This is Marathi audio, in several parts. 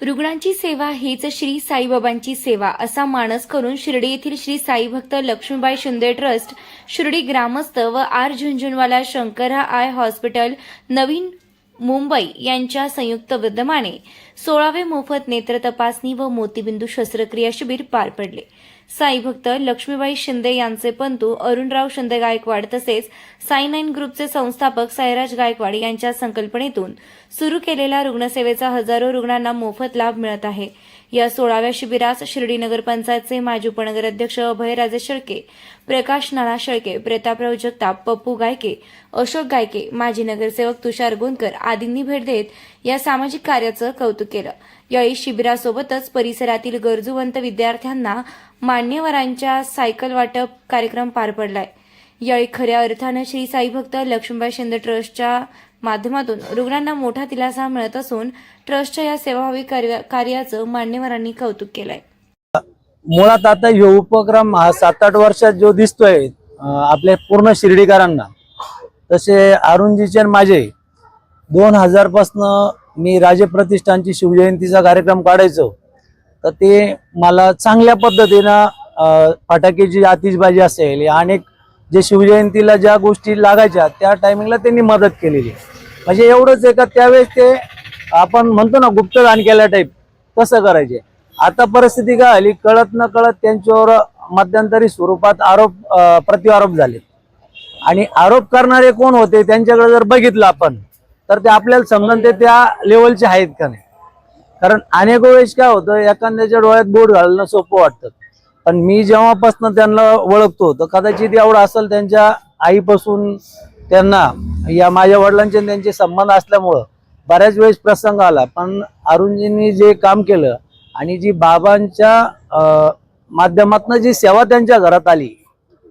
रुग्णांची सेवा हीच श्री साईबाबांची सेवा असा मानस करून शिर्डी येथील श्री साई भक्त लक्ष्मीबाई शिंदे ट्रस्ट शिर्डी ग्रामस्थ व R Jhunjhunwala Shankara eye hospital Navi Mumbai यांच्या संयुक्त विद्यमाने सोळावे मोफत नेत्र तपासणी व मोतीबिंदू शस्त्रक्रिया शिबिर पार पडले. साई भक्त लक्ष्मीबाई शिंदे यांचे पंतू अरुणराव शिंदे गायकवाड तसेच साई नाईन ग्रुपचे संस्थापक साईराज गायकवाड यांच्या संकल्पनेतून सुरू केलेल्या रुग्णसेवेचा हजारो रुग्णांना मोफत लाभ मिळत आहे. या सोळाव्या शिबिरास शिर्डी नगरपंचायतचे माजी उपनगराध्यक्ष अभयराजे शेळके प्रकाश नाना शेळके प्रतापराव जगताप पप्पू गायके अशोक गायके माजी नगरसेवक तुषार गोंदकर आदींनी भेट देत या सामाजिक कार्याचं कौतुक केलं. यावेळी शिबिरासोबतच परिसरातील गरजूवंत विद्यार्थ्यांना मान्यवरांच्या सायकल वाटप कार्यक्रम पार पडलाय. यावेळी खऱ्या अर्थानं श्री साई भक्त लक्ष्मीबाई शिंदे ट्रस्टच्या माध्यमातून रुग्णांना मोठा दिलासा मिळत असून ट्रस्टच्या या सेवाभावी कार्य- कार्याचं मान्यवरांनी कौतुक केलंय मुळात आता हे उपक्रम हा सात आठ वर्षात जो दिसतोय आपल्या पूर्ण शिर्डीकरांना तसे अरुणजीचे माझे दोन हजार मी राजे प्रतिष्ठानची शिवजयंतीचा कार्यक्रम काढायचो तर ते मला चांगल्या पद्धतीनं फटाक्याची आतिषबाजी असेल अनेक जे शिवजयंतीला ज्या गोष्टी लागायच्या त्या टायमिंगला त्यांनी मदत केलेली आहे. म्हणजे एवढंच आहे का त्यावेळेस ते आपण म्हणतो ना गुप्तदान केल्या टाईप तसं करायचे? आता परिस्थिती काय आली? कळत न कळत त्यांच्यावर मध्यंतरी स्वरूपात आरोप प्रतिआरोप झाले. आणि आरोप करणारे कोण होते त्यांच्याकडे जर बघितलं आपण तर ते आपल्याला समजून ते त्या लेवलचे आहेत का नाही? कारण अनेक वेळेस काय होतं एखाद्याच्या डोळ्यात बोट घालणं सोपं वाटतं. पण मी जेव्हापासून त्यांना ओळखतो तर कदाचित एवढं असेल त्यांच्या आईपासून त्यांना या माझ्या वडिलांचे त्यांचे संबंध असल्यामुळं बऱ्याच वेळेस प्रसंग आला. पण अरुणजींनी जे काम केलं आणि जी बाबांच्या अं, जी सेवा त्यांच्या घरात आली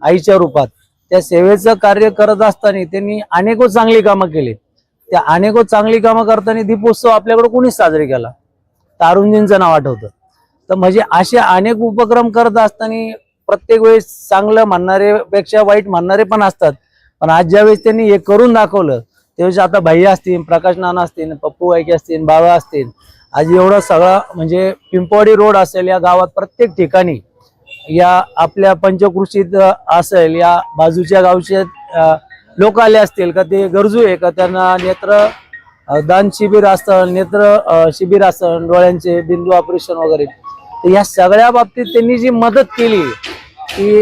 आईच्या रूपात त्या सेवेचं कार्य करत असताना त्यांनी अनेको चांगली कामं केली त्या अनेको चांगली कामं करताना दीपोत्सव आपल्याकडे कोणीच साजरी केला तर अरुणजींचं नाव आठवतं. तर म्हणजे असे अनेक उपक्रम करत असताना प्रत्येक वेळेस चांगलं म्हणणारे पेक्षा वाईट म्हणणारे पण असतात. पण आज ज्यावेळेस त्यांनी हे करून दाखवलं त्यावेळेस आता भैया असतील प्रकाश नाना असतील पप्पू वायके असतील बाबा असतील आज एवढं सगळं म्हणजे पिंपवाडी रोड असेल या गावात प्रत्येक ठिकाणी या आपल्या पंचकृषीत असेल या बाजूच्या गावचे लोक आले असतील का ते गरजू आहे का? त्यांना नेत्र दान शिबिर असतं नेत्र शिबिर असतं डोळ्यांचे बिंदू ऑपरेशन वगैरे. या सगळ्या बाबतीत त्यांनी जी मदत केली ती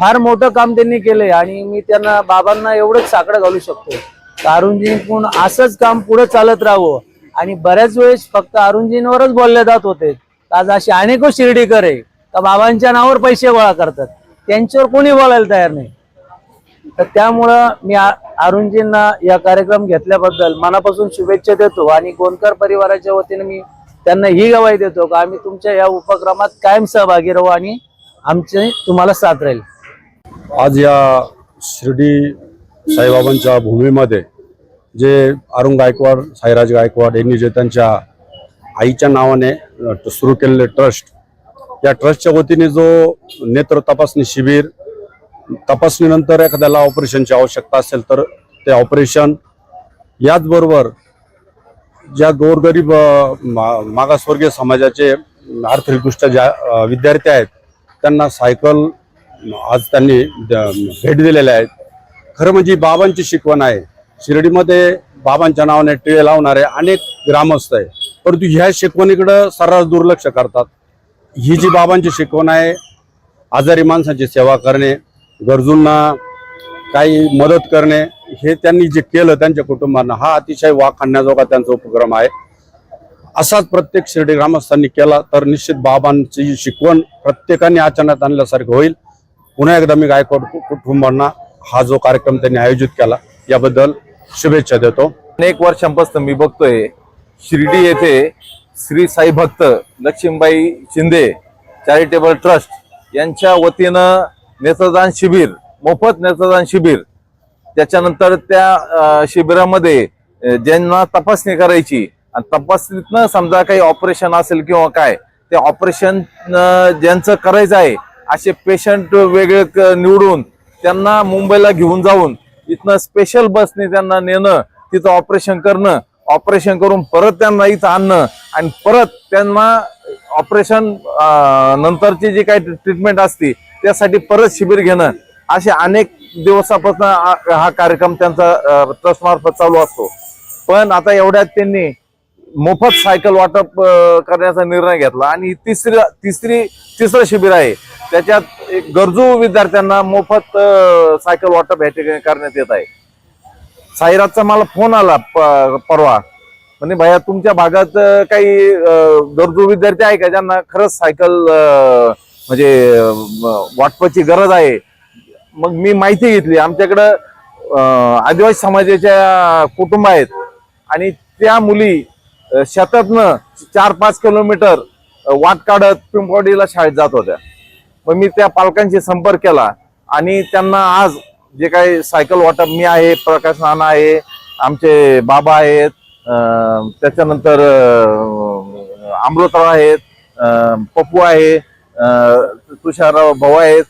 फार मोठं काम त्यांनी केलंय आणि मी त्यांना बाबांना एवढंच साकडं घालू शकतो. तर अरुणजींकडून असंच काम पुढे चालत राहावं. आणि बऱ्याच वेळेस फक्त अरुणजींवरच बोलले जात होते. आज असे अनेको शिर्डीकर आहे. का बाबांच्या नावावर पैसे गोळा करतात. त्यांच्यावर कोणी बोलायला तयार नाही. तर त्यामुळं मी अरुणजींना या कार्यक्रम घेतल्याबद्दल मनापासून शुभेच्छा देतो आणि गोंदकर परिवाराच्या वतीने मी त्यांना ही गवाही देतो का आम्ही तुमच्या या उपक्रमात कायम सहभागी राहू आणि आमचे तुम्हाला साथ राहील. आज या शिर्डी साईबाबांच्या भूमीमध्ये जे अरुण गायकवाड साईराज गायकवाड यांनी जे त्यांच्या आईच्या नावाने सुरू केलेले ट्रस्ट या ट्रस्टच्या वतीने जो नेत्र तपासणी शिबिर तपासणीनंतर एखाद्याला ऑपरेशनची आवश्यकता असेल तर ते ऑपरेशन याचबरोबर ज्या गोरगरीब मा- मागासवर्गीय समाजाचे आर्थिकदृष्ट्या ज्या विद्यार्थी आहेत त्यांना सायकल आज त्यांनी द- भेट दिलेल्या आहेत. खरं म्हणजे बाबांची शिकवण आहे. शिर्डीमध्ये बाबांच्या नावाने टिळे लावणारे अनेक ग्रामस्थ आहे परंतु ह्या शिकवणीकडं सर्रास दुर्लक्ष करतात. ही जी बाबांची शिकवण आहे आजारी माणसांची सेवा करणे गरजूंना काही मदत करणे हे त्यांनी जे केलं त्यांच्या कुटुंबांना हा अतिशय वाखाणण्याजोगा त्यांचा उपक्रम आहे. असाच प्रत्येक शिर्डी ग्रामस्थांनी केला तर निश्चित बाबांची शिकवण प्रत्येकाने आचरणात आणल्यासारखं होईल. पुन्हा एकदा मी गायकवाड कुटुंबांना हा जो कार्यक्रम त्यांनी आयोजित केला याबद्दल शुभेच्छा देतो. अनेक वर्षांपासून मी बघतोय. शिर्डी येथे श्री साई भक्त लक्ष्मीबाई शिंदे चॅरिटेबल ट्रस्ट यांच्या वतीनं नेत्रदान शिबिर मोफत नेत्रदान शिबिर त्याच्यानंतर त्या शिबिरामध्ये ज्यांना तपासणी करायची आणि तपासणीतनं समजा काही ऑपरेशन असेल किंवा काय ते ऑपरेशन ज्यांचं करायचं आहे असे पेशंट वेगळे क- निवडून त्यांना मुंबईला घेऊन जाऊन इथनं स्पेशल बसने त्यांना नेणं तिथं ऑपरेशन करणं ऑपरेशन करून परत त्यांना इथं आणणं आणि परत त्यांना ऑपरेशन नंतरची जी काही ट्रीटमेंट असते त्यासाठी परत शिबिर घेणं. असे अनेक दिवसापासून हा कार्यक्रम त्यांचा ट्रस्ट मार्फत चालू असतो. पण आता एवढ्यात त्यांनी मोफत सायकल वाटप करण्याचा निर्णय घेतला आणि तिसरी तिसरी तिसरं शिबिर आहे. त्याच्यात एक गरजू विद्यार्थ्यांना मोफत सायकल वाटप या ठिकाणी करण्यात येत आहे. साईराजचा मला फोन आला प- परवा. म्हणजे भैया तुमच्या भागात काही गरजू विद्यार्थी आहे का? ज्यांना खरंच सायकल म्हणजे वाटपाची गरज आहे? मग मी माहिती घेतली. आमच्याकडं आदिवासी समाजाच्या कुटुंब आहेत आणि त्या मुली शेतातनं चार पाच किलोमीटर वाट काढत पिंपवाडीला शाळेत जात होत्या. मग मी त्या पालकांशी संपर्क केला. आणि त्यांना आज जे काही सायकल वाटप मी आहे प्रकाश नाना आहे आमचे बाबा आहेत त्याच्यानंतर अं, अमृतराव आहेत पप्पू आहे तुषारराव भाऊ आहेत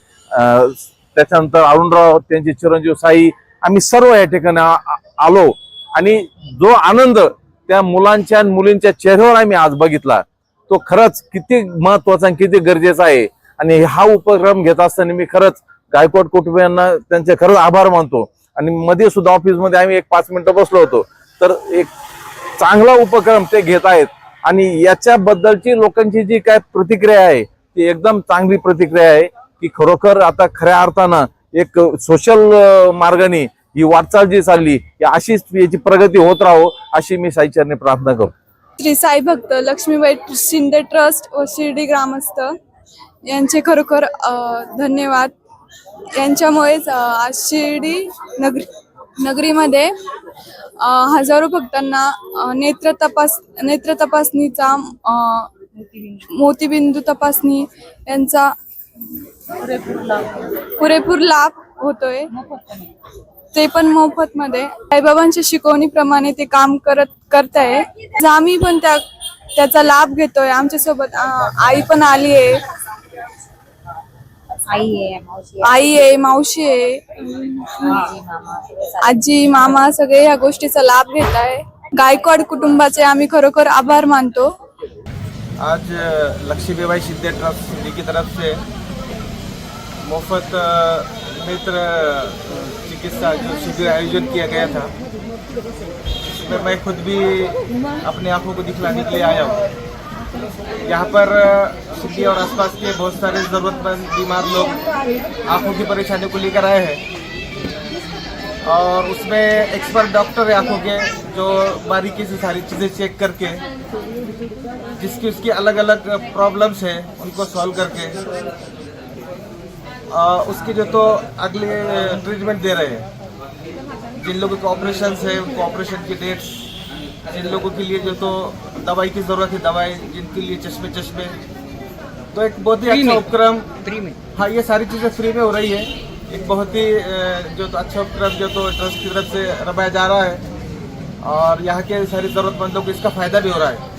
त्याच्यानंतर अरुणराव त्यांचे चिरंजीव साई आम्ही सर्व या ठिकाणी आलो. आणि जो आनंद त्या मुलांच्या आणि मुलींच्या चेहऱ्यावर आम्ही आज बघितला तो खरंच किती महत्त्वाचा आणि किती गरजेचा आहे. आणि हा उपक्रम घेत असताना मी खरंच गायकवाड कुटुंबियांना त्यांचे खरंच आभार मानतो. आणि मध्ये सुद्धा ऑफिसमध्ये आम्ही एक पाच मिनिटं बसलो होतो. तर एक चांगला उपक्रम ते घेत आहेत. आणि याच्याबद्दलची लोकांची जी काय प्रतिक्रिया आहे ती एकदम चांगली प्रतिक्रिया आहे की खरोखर आता खऱ्या अर्थानं एक सोशल मार्गाने ही वाटचाल जी चालली अशीच याची प्रगती होत राहो अशी मी साईचरने प्रार्थना करतो. श्री साई भक्त लक्ष्मीबाई शिंदे ट्रस्ट व शिर्डी ग्रामस्थ. यांचे खरोखर धन्यवाद. यांच्यामुळेच आज शिर्डी नगरी नगरीमध्ये हजारो भक्तांना नेत्र तपास नेत्र तपासणीचा मोतीबिंदू तपासणी यांचा पुरेपूर लाभ. होतोय. ते पण मोफत मध्ये साईबाबांच्या शिकवणीप्रमाणे ते काम करत करत आहे आज आम्ही पण त्या त्याचा लाभ घेतोय. आमच्यासोबत आई पण आली आहे. आई आहे मावशी आई आहे मावशी आजी मामा सगळे या गोष्टीचा लाभ घेत आहे गायकवाड कुटुंबाचे आम्ही खरोखर आभार मानतो. आज लक्ष्मीबाई शिंदे ट्रस्ट सिंधी की तरफ से मुफ्त नेत्र चिकित्सा जो शिविर आयोजन किया गया था. इसमें मैं खुद भी अपनी आँखों को दिखलाने के लिए आया हूँ। यहाँ पर सिटी और आसपास के बहुत सारे ज़रूरतमंद, बीमार लोग आँखों की परेशानी को लेकर आए हैं। और उसमें एक्सपर्ट डॉक्टर है आँखों के, जो बारीकी से सारी चीज़ें चेक करके, जिसकी उसकी अलग अलग प्रॉब्लम्स हैं, उनको सॉल्व करके उसकी जो तो अगले ट्रीटमेंट दे रहे हैं। जिन लोगों के ऑपरेशन है उनको ऑपरेशन की डेट्स जिन लोगों के लिए जो तो दवाई की ज़रूरत है दवाई जिनके लिए चश्मे चश्मे। तो एक बहुत ही अच्छा उपक्रम। फ्री में? हाँ ये सारी चीज़ें फ्री में हो रही है। एक बहुत ही जो तो अच्छा उपक्रम जो तो ट्रस्ट की तरफ़ से रबाया जा रहा है। और यहाँ के सारी ज़रूरतमंदों को इसका फ़ायदा भी हो रहा है।